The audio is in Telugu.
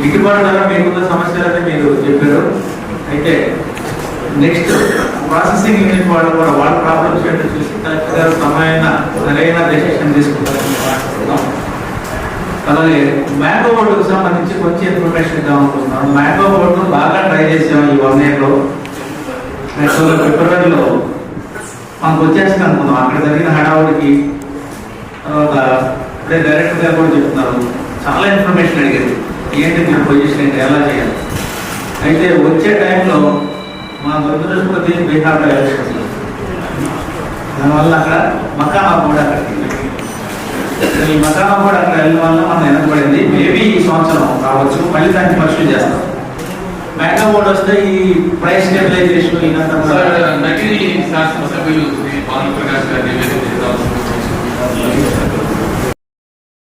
గిట్టుబాటు ధర మీకున్న సమస్యలని మీరు చెప్పారు. అయితే నెక్స్ట్ ప్రాసెసింగ్ యూనిట్ వాళ్ళు కూడా వాళ్ళ ప్రాబ్లమ్స్ ఏంటో చూసి కలెక్టర్ గారు సమయమైన సరైన డెసిషన్ తీసుకుంటారని మాట్లాడుతున్నాం అలాగే మ్యాంగో బోర్డుకు సంబంధించి కొంచెం ఇన్ఫర్మేషన్ ఇద్దాం అనుకుంటున్నాను మ్యాంగో బోర్డు బాగా ట్రై చేసాం ఈ వన్ ఇయర్లో యాక్చువల్గా ఫిబ్రవరిలో మనకు వచ్చేసింది అనుకున్నాం అక్కడ జరిగిన హడావుడికి తర్వాత ఇప్పుడే డైరెక్టర్ గారు కూడా చెప్తున్నారు. చాలా ఇన్ఫర్మేషన్ అడిగారు. ఏంటి మీ పొజిషన్ ఏంటి? ఎలా చేయాలి? అయితే వచ్చే టైంలో మా దురదృష్టపతి బీహార్లో వెళ్ళిపోతుంది దానివల్ల అక్కడ మకామా కూడా అక్కడికి ఈ మకామా కూడా అక్కడ వెళ్ళడం వల్ల మనం వెనకబడింది మేబీ ఈ సంవత్సరం కావచ్చు. మళ్ళీ దాన్ని పరిశీలి చేస్తాం. మ్యాంగో బోర్డు వస్తే ఈ ప్రైస్ స్టెబిలైజేషన్ ఇదంతా కూడా సార్ నకిలీ శాసనసభ్యులు